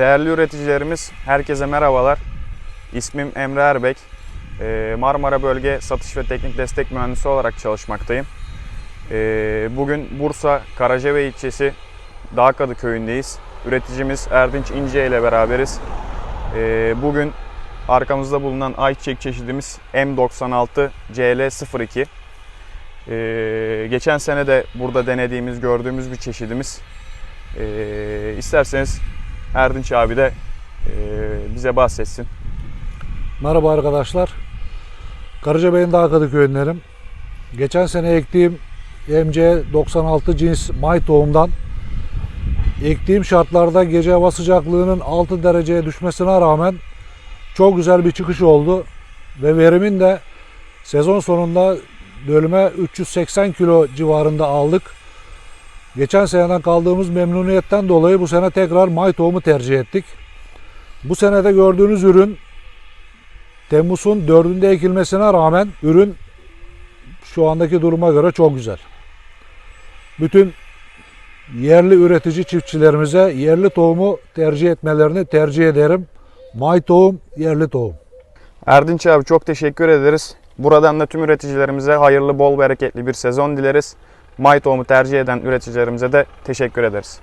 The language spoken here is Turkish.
Değerli üreticilerimiz, herkese merhabalar. İsmim Emre Erbek. Ee, Marmara Bölge Satış ve Teknik Destek Mühendisi olarak çalışmaktayım. Ee, Bugün Bursa Karacabey ilçesi Dağkadı köyündeyiz. Üreticimiz Erdinç İnce ile beraberiz. Ee, Bugün arkamızda bulunan ayçiçek çeşidimiz M96 CL02. Ee, Geçen sene de burada denediğimiz, gördüğümüz bir çeşidimiz. İsterseniz Erdinç abi de e, bize bahsetsin. Merhaba arkadaşlar. Karacabey'in Dağkadı köyündenim. Geçen sene ektiğim MC 96 cins may tohumdan ektiğim şartlarda gece hava sıcaklığının 6 dereceye düşmesine rağmen çok güzel bir çıkış oldu. Ve verimin de sezon sonunda dönüme 380 kilo civarında aldık. Geçen seneden kaldığımız memnuniyetten dolayı bu sene tekrar may tohumu tercih ettik. Bu senede gördüğünüz ürün Temmuz'un 4'ünde ekilmesine rağmen ürün şu andaki duruma göre çok güzel. Bütün yerli üretici çiftçilerimize yerli tohumu tercih etmelerini tercih ederim. May tohum, yerli tohum. Erdinç abi çok teşekkür ederiz. Buradan da tüm üreticilerimize hayırlı, bol, bereketli bir sezon dileriz. May tohumu tercih eden üreticilerimize de teşekkür ederiz.